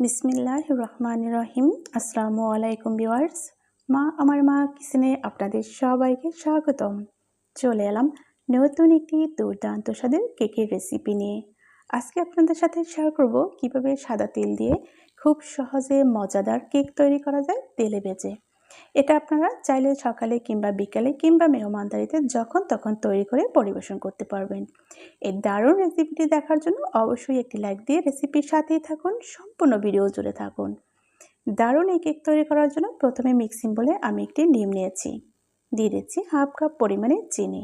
বিসমিল্লাহ রহমান রহিম আসসালামু আলাইকুম বিওয়ার্স মা, আমার মা কিচেনে আপনাদের সবাইকে স্বাগতম। চলে এলাম নতুন একটি দুর্দান্ত স্বাদের কেকের রেসিপি নিয়ে। আজকে আপনাদের সাথে শেয়ার করব কীভাবে সাদা তেল দিয়ে খুব সহজে মজাদার কেক তৈরি করা যায় তেলে বেজে এটা আপনারা চাইলে সকালে কিংবা বিকালে কিংবা মেহমানদারিতে যখন তখন তৈরি করে পরিবেশন করতে পারবেন। এই দারুণ রেসিপিটি দেখার জন্য অবশ্যই একটি লাইক দিয়ে রেসিপির সাথেই থাকুন, সম্পূর্ণ ভিডিও জুড়ে থাকুন। দারুণ এই কেক তৈরি করার জন্য প্রথমে মিক্সিং বলে আমি একটি ডিম নিয়েছি। দিয়ে দিচ্ছি হাফ কাপ পরিমাণে চিনি।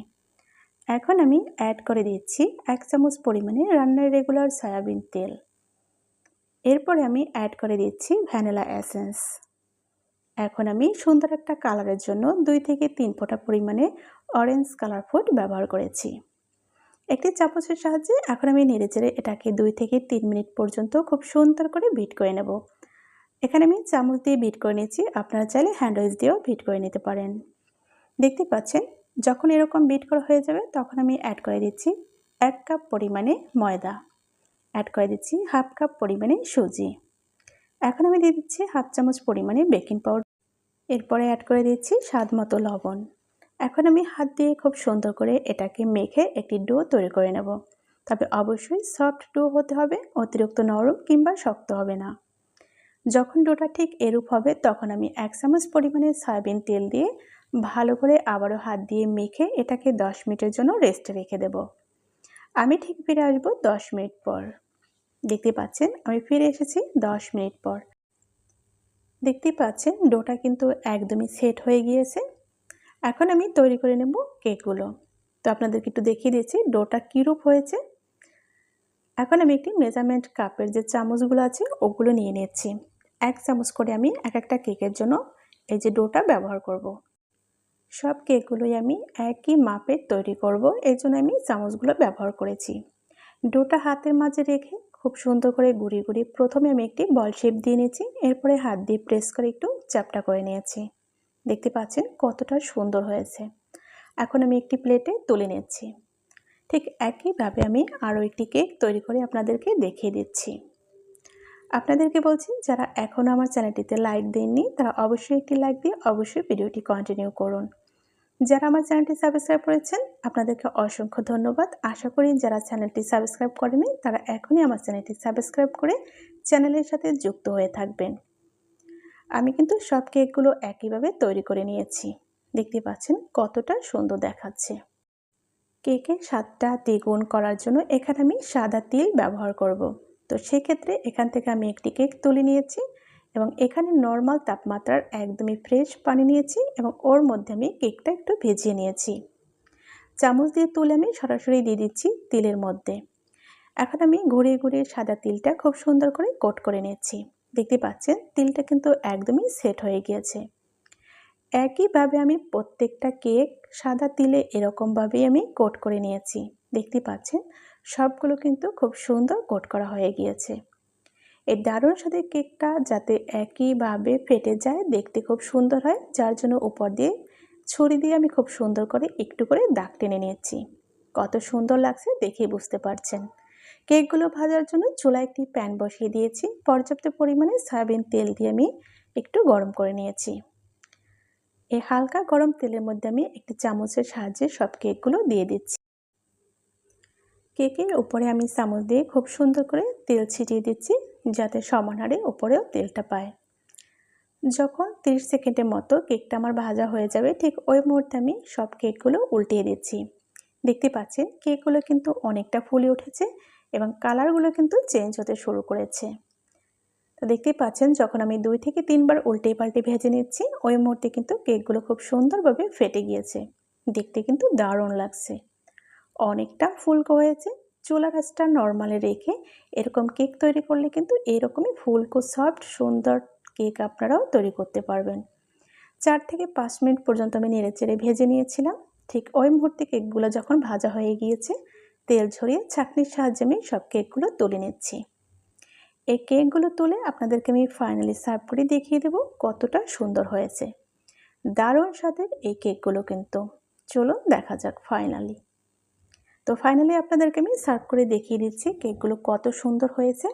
এখন আমি অ্যাড করে দিচ্ছি এক চামচ পরিমাণে রান্নার রেগুলার সয়াবিন তেল। এরপরে আমি অ্যাড করে দিচ্ছি ভ্যানিলা অ্যাসেন্স এখন আমি সুন্দর একটা কালারের জন্য দুই থেকে তিন ফোঁটা পরিমাণে অরেঞ্জ কালার ফুড ব্যবহার করেছি। একটি চামচের সাহায্যে এখন আমি নেড়ে চেড়ে এটাকে দুই থেকে তিন মিনিট পর্যন্ত খুব সুন্দর করে বিট করে নেব। এখানে আমি চামচ দিয়ে বিট করে নিয়েছি, আপনারা চাইলে হ্যান্ডওয়েজ দিয়েও বিট করে নিতে পারেন। দেখতে পাচ্ছেন, যখন এরকম বিট করা হয়ে যাবে, তখন আমি অ্যাড করে দিচ্ছি এক কাপ পরিমাণে ময়দা। অ্যাড করে দিচ্ছি হাফ কাপ পরিমাণে সুজি। এখন আমি দিয়ে দিচ্ছি হাফ চামচ পরিমাণে বেকিং পাউডার এরপরে অ্যাড করে দিচ্ছি স্বাদ মতো লবণ। এখন আমি হাত দিয়ে খুব সুন্দর করে এটাকে মেখে একটি ডো তৈরি করে নেব। তবে অবশ্যই সফট ডো হতে হবে, অতিরিক্ত নরম কিংবা শক্ত হবে না। যখন ডোটা ঠিক এরূপ হবে, তখন আমি এক চামচ পরিমাণে সয়াবিন তেল দিয়ে ভালো করে আবারও হাত দিয়ে মেখে এটাকে দশ মিনিটের জন্য রেস্টে রেখে দেব। আমি ঠিক ফিরে আসব দশ মিনিট পর। দেখতে পাচ্ছেন, আমি ফিরে এসেছি দশ মিনিট পর। দেখতেই পাচ্ছেন, ডোটা কিন্তু একদমই সেট হয়ে গিয়েছে। এখন আমি তৈরি করে নেব কেকগুলো। তো আপনাদেরকে একটু দেখিয়ে দিয়েছি ডোটা কীরূপ হয়েছে। এখন আমি একটি মেজারমেন্ট কাপের যে চামচগুলো আছে, ওগুলো নিয়ে নিচ্ছি। এক চামচ করে আমি এক একটা কেকের জন্য এই যে ডোটা ব্যবহার করব। সব কেকগুলোই আমি একই মাপের তৈরি করব এই জন্য আমি চামচগুলো ব্যবহার করেছি। ডোটা হাতের মাঝে রেখে খুব সুন্দর করে গুড়ি গুড়ি প্রথমে আমি একটি বল শেপ দিয়ে নিয়েছি, এরপরে হাত দিয়ে প্রেস করে একটু চ্যাপটা করে নিয়েছি। দেখতে পাচ্ছেন কতটা সুন্দর হয়েছে। এখন আমি একটি প্লেটে তুলে নিচ্ছি। ঠিক একইভাবে আমি আরও একটি কেক তৈরি করে আপনাদেরকে দেখিয়ে দিচ্ছি। আপনাদেরকে বলছি, যারা এখনও আমার চ্যানেলটিতে লাইক দেননি, তারা অবশ্যই একটি লাইক দিয়ে অবশ্যই ভিডিওটি কন্টিনিউ করুন। যারা আমার চ্যানেলটি সাবস্ক্রাইব করেছেন, আপনাদেরকে অসংখ্য ধন্যবাদ। আশা করি যারা চ্যানেলটি সাবস্ক্রাইব করেনি, তারা এখনই আমার চ্যানেলটি সাবস্ক্রাইব করে চ্যানেলের সাথে যুক্ত হয়ে থাকবেন। আমি কিন্তু সব কেকগুলো একইভাবে তৈরি করে নিয়েছি। দেখতে পাচ্ছেন কতটা সুন্দর দেখাচ্ছে। কেকের স্বাদটা দ্বিগুণ করার জন্য এখানে আমি সাদা তিল ব্যবহার করব। তো সেক্ষেত্রে এখান থেকে আমি একটি কেক তুলে নিয়েছি। এবং এখানে নর্মাল তাপমাত্রার একদমই ফ্রেশ পানি নিয়েছি এবং ওর মধ্যে আমি কেকটা একটু ভেজিয়ে নিয়েছি। চামচ দিয়ে তুলে আমি সরাসরি দিয়ে দিচ্ছি তিলের মধ্যে। এখন আমি ঘুরিয়ে ঘুরিয়ে সাদা তিলটা খুব সুন্দর করে কোট করে নিচ্ছি দেখতে পাচ্ছেন? তিলটা কিন্তু একদমই সেট হয়ে গিয়েছে। একইভাবে আমি প্রত্যেকটা কেক সাদা তিলে এরকমভাবেই আমি কোট করে নিয়েছি। দেখতে পাচ্ছেন? সবগুলো কিন্তু খুব সুন্দর কোট করা হয়ে গিয়েছে। এই দারুণ সাথে কেকটা যাতে একইভাবে ফেটে যায়, দেখতে খুব সুন্দর হয়। যার জন্য উপর দিয়ে ছুরি দিয়ে আমি খুব সুন্দর করে একটু করে দাগ টেনে নিয়েছি। কত সুন্দর লাগছে দেখেই বুঝতে পারছেন। কেকগুলো ভাজার জন্য চুলা একটি প্যান বসিয়ে দিয়েছি। পর্যাপ্ত পরিমাণে সয়াবিন তেল দিয়ে আমি একটু গরম করে নিয়েছি। এই হালকা গরম তেলের মধ্যে আমি একটি চামচের সাহায্যে সব কেকগুলো দিয়ে দিচ্ছি। কেকের উপরে আমি চামচ দিয়ে খুব সুন্দর করে তেল ছিটিয়ে দিচ্ছি, যাতে সমান হারে উপরেও তেলটা পায়। যখন 30 সেকেন্ডের মতো কেকটা আমার ভাজা হয়ে যাবে, ঠিক ওই মুহূর্তে আমি সব কেকগুলো উল্টিয়ে দিচ্ছি। দেখতে পাচ্ছেন, কেকগুলো কিন্তু অনেকটা ফুলে উঠেছে এবং কালারগুলো কিন্তু চেঞ্জ হতে শুরু করেছে। তো দেখতেই পাচ্ছেন, যখন আমি দুই থেকে তিনবার উল্টে পাল্টে ভেজে নিচ্ছি, ওই মুহূর্তে কিন্তু কেকগুলো খুব সুন্দরভাবে ফেটে গিয়েছে। দেখতে কিন্তু দারুণ লাগছে। অনেকটা ফুলকো হয়েছে। চুলা গাছটা নর্মালে রেখে এরকম কেক তৈরি করলে কিন্তু এরকমই ফুলকো সফট সুন্দর কেক আপনারাও তৈরি করতে পারবেন। চার থেকে পাঁচ মিনিট পর্যন্ত আমি নেড়ে চেড়ে ভেজে নিয়েছিলাম। ঠিক ওই মুহূর্তে কেকগুলো যখন ভাজা হয়ে গিয়েছে, তেল ঝরিয়ে ছাঁকনির সাহায্যে আমি সব কেকগুলো তুলে নিচ্ছি। এই কেকগুলো তুলে আপনাদেরকে আমি ফাইনালি সার্ভ করে দেখিয়ে দেব কতটা সুন্দর হয়েছে। দারুণ স্বাদের এই কেকগুলো কিন্তু। চলুন দেখা যাক ফাইনালি তো ফাইনালি আপনাদেরকে আমি সার্ভ করে দেখিয়ে দিচ্ছি কেকগুলো কত সুন্দর হয়েছে।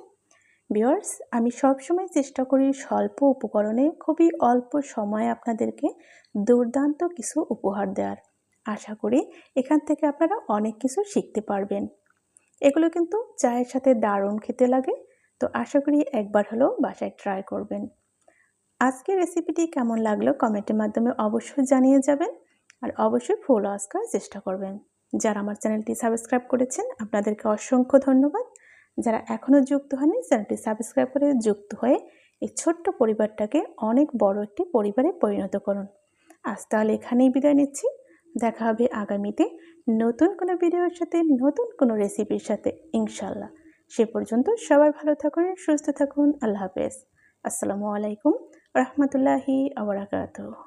ভিওয়ার্স আমি সবসময় চেষ্টা করি স্বল্প উপকরণে খুবই অল্প সময়ে আপনাদেরকে দুর্দান্ত কিছু উপহার দেওয়ার। আশা করি এখান থেকে আপনারা অনেক কিছু শিখতে পারবেন। এগুলো কিন্তু চায়ের সাথে দারুণ খেতে লাগে, তো আশা করি একবার হলেও বাসায় ট্রাই করবেন। আজকের রেসিপিটি কেমন লাগল কমেন্টের মাধ্যমে অবশ্যই জানিয়ে যাবেন, আর অবশ্যই ফুল ওয়াশ করার চেষ্টা করবেন। যারা আমার চ্যানেলটি সাবস্ক্রাইব করেছেন, আপনাদেরকে অসংখ্য ধন্যবাদ। যারা এখনও যুক্ত হয়নি চ্যানেলটি সাবস্ক্রাইব করে যুক্ত হয়ে এই ছোট্ট পরিবারটাকে অনেক বড় একটি পরিবারে পরিণত করুন। আজ তাহলে এখানেই বিদায় নিচ্ছি। দেখা হবে আগামীতে নতুন কোনো ভিডিওর সাথে, নতুন কোনো রেসিপির সাথে ইনশাল্লাহ সে পর্যন্ত সবাই ভালো থাকুন, সুস্থ থাকুন। আল্লাহ হাফেজ। আসসালামু আলাইকুম রহমতুল্লাহি আবরাকাতুহ।